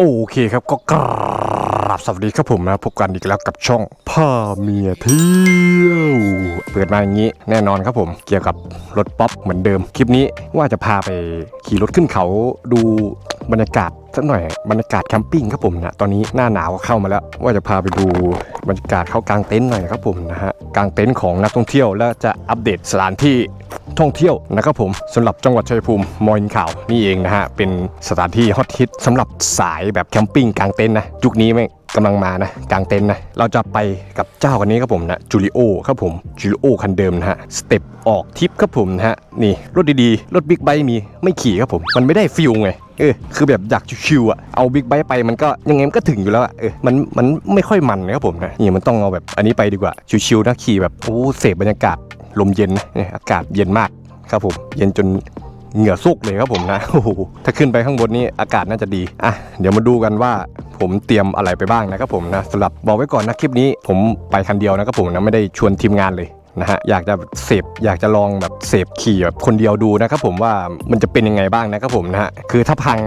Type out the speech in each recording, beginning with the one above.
โอเคครับก็กราบสวัสดีครับผมนะพบกันอีกแล้วกับช่องพ่าเมียเที่ยวเปิดมาอย่างนี้แน่นอนครับผม เกี่ยวกับรถป๊อปเหมือนเดิม คลิปนี้ว่าจะพาไปขี่รถขึ้นเขาดู บรรยากาศสักหน่อยบรรยากาศแคมปิ้งครับผมนะตอนนี้หน้าหนาวเข้ามาแล้ว ว่าจะพาไปดูบรรยากาศเขากางเต็นท์หน่อยครับผมนะฮะกางเต็นท์ของนักท่องเที่ยวและจะอัปเดตสถานที่ท่องเที่ยวนะครับผมสำหรับจังหวัดชัยภูมิมอญข่าวนี่เองนะฮะเป็นสถานที่ฮอตฮิตสำหรับสายแบบแคมปิ้งกางเต็นท์นะยุคนี้แม่ง กำลังมานะกางเต็นท์นะเราจะไปกับเจ้าคนนี้ครับผมนะจูริโอครับผมจูริโอคันเดิมนะฮะสเต็ปออกทิปครับผมนะฮะนี่รถดีๆ รถบิ๊กไบค์มีไม่ขี่ครับผมมันไม่ได้ฟิลไงเออคือแบบอยากชิวๆอะเอาบิ๊กไบค์ไปมันก็ยังไงมันก็ถึงอยู่แล้วอะเออมันมันไม่ค่อยมันนะครับผมนะนี่มันต้องเอาแบบอันนี้ไปดีกว่าชิวๆนะขี่แบบโอ้เสพบรรยากาศลมเย็นนะเนี่ยอากาศเย็นมากครับผมเย็นจน เหงื่อซุกเลยครับผมนะโอ้โหถ้าขึ้นไปข้างบนนี้อากาศน่าจะดีอะเดี๋ยวมาดูกันว่าผมเตรียมอะไรไปบ้างนะครับผมนะสำหรับบอกไว้ก่อนนะคลิปนี้ผมไปคันเดียวนะครับผมนะไม่ได้ชวนทีมงานเลยนะฮะอยากจะเสพอยากจะลองแบบเสพขี่แบบคนเดียวดูนะครับผมว่ามันจะเป็นยังไงบ้างนะครับผมนะฮะคือถ้าพัง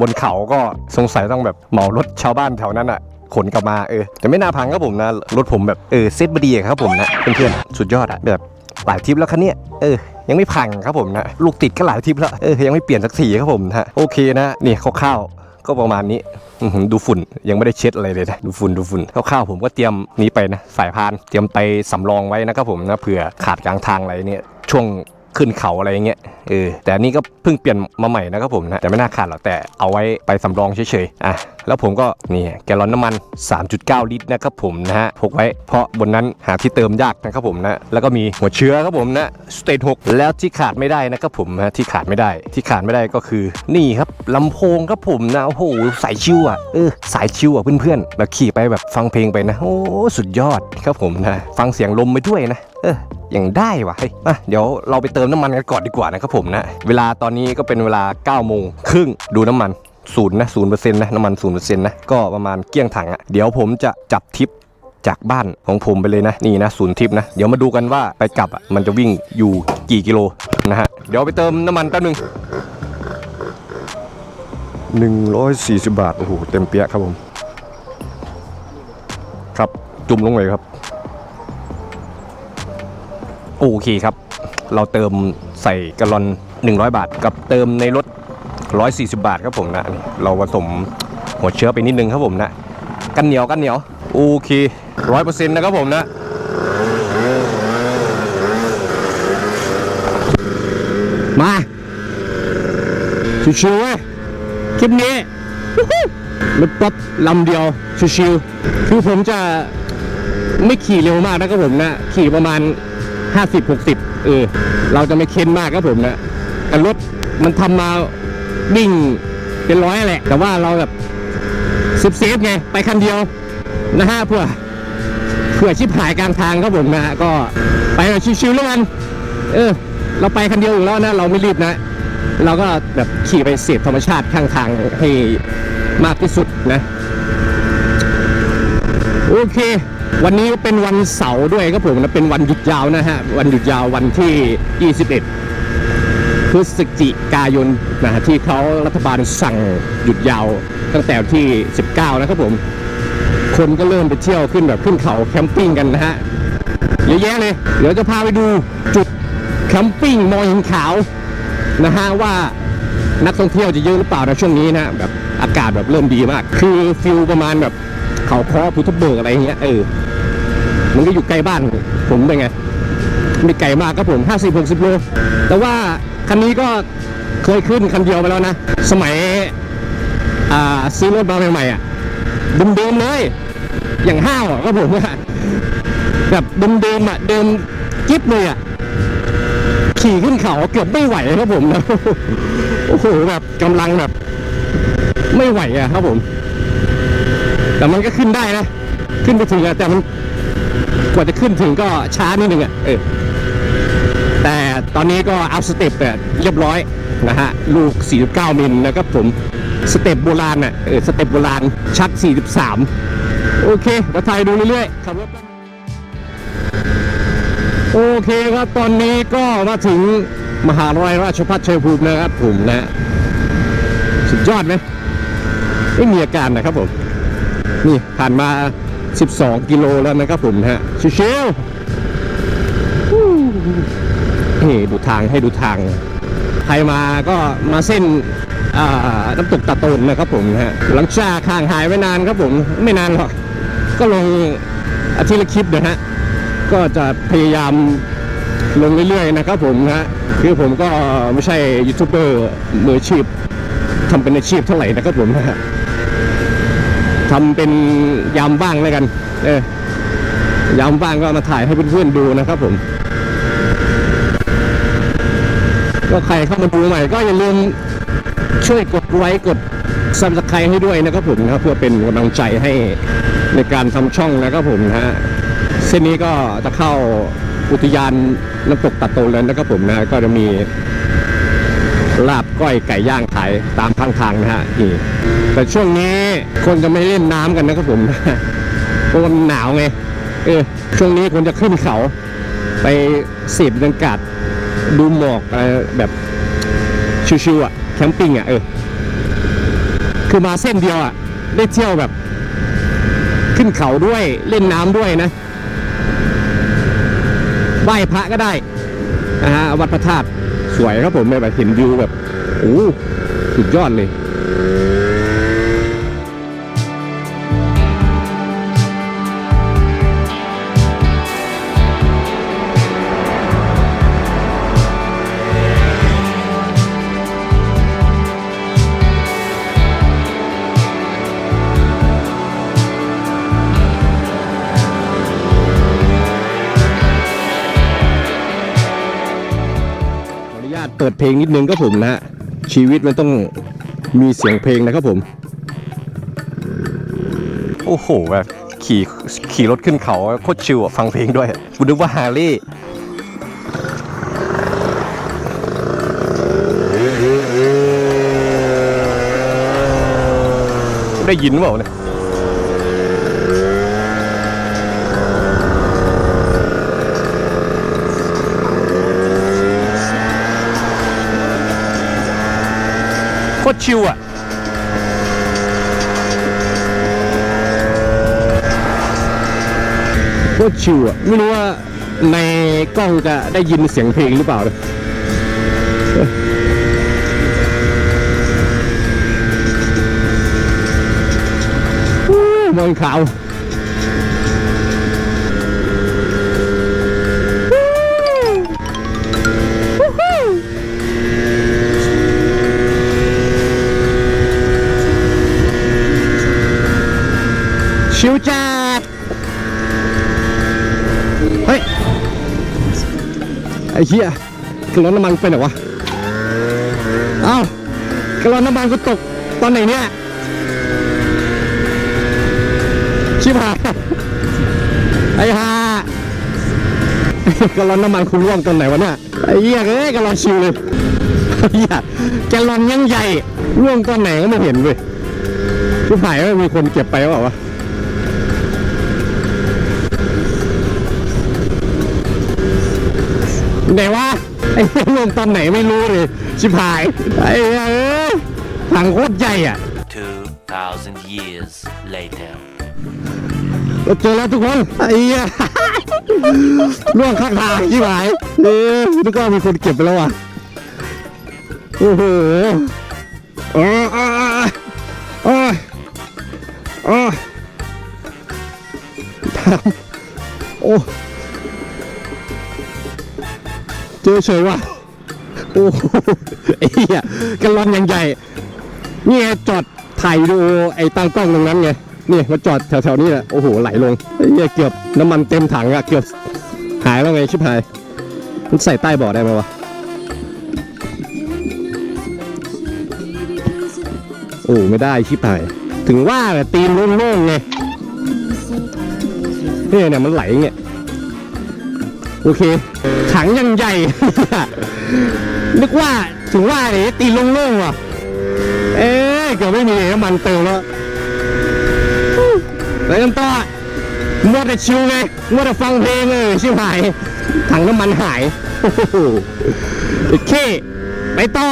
บนเขาก็สงสัยต้องแบบเหมารถชาวบ้านแถวนั้นอะขนกลับมาเออแต่ไม่น่าพังครับผมนะรถผมแบบเออเซ็ตบดีครับผมนะเพื่อนๆสุดยอดอะแบบหลายทริปแล้วคันเนี้ยเออ ยังไม่พังครับผมนะลูกติดก็หลายทิปแล้วเออยังไม่เปลี่ยนสักทีครับผมนะโอเคนะนี่คร่าวๆก็ประมาณนี้ดูฝุ่นยังไม่ได้เช็ดอะไรเลยนะดูฝุ่นดูฝุ่นคร่าวๆผมก็เตรียมนี้ไปนะสายพานเตรียมไปสำรองไว้นะครับผมนะเผื่อขาดกลางทางอะไรเนี่ยช่วง ขึ้นเขาอะไรอย่างเงี้ยเออแต่นี่ก็เพิ่งเปลี่ยนมาใหม่นะครับผมนะแต่ไม่น่าขาดหรอกแต่เอาไว้ไปสำรองเฉยๆอะแล้วผมก็นี่แกลลอนน้ำมัน 3.9 ลิตรนะครับผมนะฮะพกไว้เพราะบนนั้นหาที่เติมยากนะครับผมนะแล้วก็มีหัวเชื้อครับผมนะสเตท6แล้วที่ขาดไม่ได้นะครับผมนะที่ขาดไม่ได้ ที่ขาดไม่ได้ก็คือ นี่ครับลำโพงครับผมนะโอ้โหสายชิวอะเออสายชิวอะเพื่อนๆแล้วขี่ไปแบบฟังเพลงไปนะโอ้สุดยอดครับผมนะฟังเสียงลมไปด้วยนะเออ อย่างได้วะเฮ้ยอะเดี๋ยวเราไปเติมน้ำมันกันก่อนดีกว่านะครับผมนะเวลาตอนนี้ก็เป็นเวลา9โมงครึ่งดูน้ำมันศูนย์นะศูนย์เปอร์เซ็นต์นะน้ำมันศูนย์เปอร์เซ็นต์นะก็ประมาณเกลี้ยงถังอะเดี๋ยวผมจะจับทิปจากบ้านของผมไปเลยนะนี่นะศูนย์ทิปนะเดี๋ยวมาดูกันว่าไปกลับอะมันจะวิ่งอยู่กี่กิโลนะฮะเดี๋ยวไปเติมน้ำมันแป๊บนึง140 บาทโอ้โหเต็มเปี้ยครับผม ครับจุ่มลงเลยครับ โอเคครับ เราเติมใส่กะลอน 100 บาท กับเติมในรถ 140 บาทครับผมนะเราผสมหัวเชื้อไปนิดนึงครับผมนะ กันเหนียวกันเหนียวโอเคร้อยเปอร์เซ็นต์นะครับผมนะมาชิวๆเว้ยคลิปนี้รถป๊อปลำเดียวชิวๆคือผมจะไม่ขี่เร็วมากนะครับผมนะ ขี่ประมาณ 50-60 เออ เราจะไม่เค้นมากครับผมนะแต่รถมันทำมาวิ่งเป็นร้อยแหละ แต่ว่าเราแบบเซฟเซฟไง ไปคันเดียวนะฮะเพื่อเพื่อชิบหายกลางทางครับผมนะก็ไปชิวๆแล้วกัน เออ เราไปคันเดียวอยู่แล้วนะ เราไม่รีบนะ เราก็แบบขี่ไปเสพธรรมชาติข้างทางให้มากที่สุดนะ โอเค วันนี้เป็นวันเสาร์ด้วยครับผมนะเป็นวันหยุดยาวนะฮะ วันหยุดยาววันที่ 21 พฤศจิกายนนะฮะที่เขารัฐบาลสั่งหยุดยาว ตั้งแต่วันที่ 19 นะครับผม คนก็เริ่มไปเที่ยวขึ้นแบบขึ้นเขาแคมปิ้งกันนะฮะเยอะแยะเลย เดี๋ยวจะพาไปดูจุดแคมปิ้งมอหินขาวนะฮะว่านักท่องเที่ยวจะเยอะหรือเปล่าในช่วงนี้นะแบบอากาศแบบเริ่มดีมาก คือฟิลประมาณแบบ เขาคอภูทับเบิกอะไรเงี้ยเออมันก็อยู่ใกล้บ้านผมเป็นไงไม่ไกลมากครับผม50 60โลแต่ว่าคันนี้ก็เคยขึ้นคันเดียวไปแล้วนะ สมัยซื้อรถมาใหม่ๆอะเดิมๆเลย อย่างห้าวครับผมแบบเดิมๆอะเดินกิ๊บเลยอะขี่ขึ้นเขาเกือบไม่ไหวครับผมนะโอ้โหแบบกำลังแบบ ไม่ไหวอะครับผม แต่มันก็ขึ้นได้นะ ขึ้นไปถึงอะแต่มันกว่าจะขึ้นถึงก็ช้านิดนึงอะเออแต่ตอนนี้ก็อัพสเต็ปเรียบร้อยนะฮะ ลูก 49 มิลนะครับผมสเต็ปโบราณอะเออสเต็ปโบราณชัก 43 โอเคมาถ่ายดูเรื่อยๆขับรถไปโอเคครับ ตอนนี้ก็มาถึงมหาลัยราชภัฏชัยภูมินะครับผมนะ สุดยอดไหมไม่มีอาการนะครับผม นี่ผ่านมา 12 กิโลแล้วนะครับผมนะฮะชิวๆฮู้นี่ดูทางให้ดูทาง ใครมาก็มาเส้นอ่าน้ำตกตาโตนนะครับผมนะฮะหลังจากห่างหายไปนานครับผมไม่นานหรอก ก็ลงอาทิตย์ละคลิปนะฮะก็จะพยายามลงเรื่อยๆนะครับผมนะฮะคือผมก็ไม่ใช่ยูทูบเบอร์มืออาชีพทำเป็นอาชีพเท่าไหร่นะครับผมนะฮะ ทำเป็นยามบ้างแล้วกัน เออยามบ้างก็มาถ่ายให้เพื่อนๆดูนะครับผม ก็ใครเข้ามาดูใหม่ ก็อย่าลืมช่วยกดไลค์กดซับสไครต์ให้ด้วยนะครับผมนะเพื่อเป็นกำลังใจให้ในการทำช่องนะครับผมนะฮะเส้นนี้ก็จะเข้าอุทยานน้ำตกตัดโตนแล้วนะครับผมนะก็จะมี ลาบก้อยไก่ย่างขายตามทางทางนะฮะนี่แต่ช่วงนี้คนจะไม่เล่นน้ำกันนะครับผมเพราะมันหนาวไงเออช่วงนี้คนจะขึ้นเขาไปเสพบรรยากาศดูหมอกอะไรแบบชิวๆอะแคมปิ้งอะเออคือมาเส้นเดียวอะได้เที่ยวแบบ ขึ้นเขาด้วยเล่นน้ำด้วยนะไหว้พระก็ได้นะฮะวัดพระธาตุ สวยครับผมแบบเห็นวิวแบบโอ้สุดยอดเลย ดเพลงนิดนึงครับผมนะฮะชีวิตมันต้องมีเสียงเพลงนะครับผม โอ้โหแบบขี่ขี่รถขึ้นเขาโคตรชิลอะฟังเพลงด้วยกูนึกว่าฮาร์เลย์ได้ยินเปล่าเนี่ย ตรชิวอะโคตรชิวอะไม่รู้ว่าในกล้องจะได้ยินเสียงเพลงหรือเปล่านะฮู้มองขาว ชิวจัดเฮ้ย ไอ้เหี้ยกระลอนน้ำมันไปไหนวะ เอ้ากระลอนน้ำมันก็ตกตอนไหนเนี่ย ชิบหายไอ้ห่ากระลอนน้ำมันคุณร่วงตอนไหนวะเนี่ยไอ้เหี้ยเอ้ยกระลอนชิวเลยไอ้เหี้ยแกลลอนยังใหญ่ร่วงตอนไหนก็ไม่เห็นเว้ยชิบหายว่ามีคนเก็บไปหรือเปล่าวะ ไหนวะไอ้เหี้ยลงตอนไหนไม่รู้เลยชิบหายไอ้เหี้ยเอ้ยถังโคตรใหญ่อะ 2,000 years later. เราเจอแล้วทุกคนไอ้เหี้ยล่วงข้างทางชิบหายเอ๊ะนึกว่ามีคนเก็บไปแล้วอะโอ้โหเออเออเออเออโอ้ เจอเฉยว่ะโอ้โหไอ้เหี้ยกันลอนยังใหญ่นี่ไงจอดถ่ายดีโอไอ้ตั้งกล้องตรงนั้นไงนี่มาจอดแถวๆนี้แหละโอ้โหไหลลงไอ้เหี้ยเกือบน้ำมันเต็มถังอะเกือบหายแล้วไงชิบหายมันใส่ใต้เบาะได้ไหมวะโอ้ไม่ได้ชิบหายถึงว่าแหละตีนโล่งๆไงเนี่ยเนี่ยมันไหลเงี้ย โอเค ถังยังใหญ่ นึกว่าถึงว่าเนี่ยตีโล่งๆว่ะ เอ๊ะเกือบไม่มีน้ำมันเติมแล้วไปกันต่อมัวแต่ชิวไงมัวแต่ฟังเพลงเลยชิวหาย ถังน้ำมันหาย โอเค ไปต่อ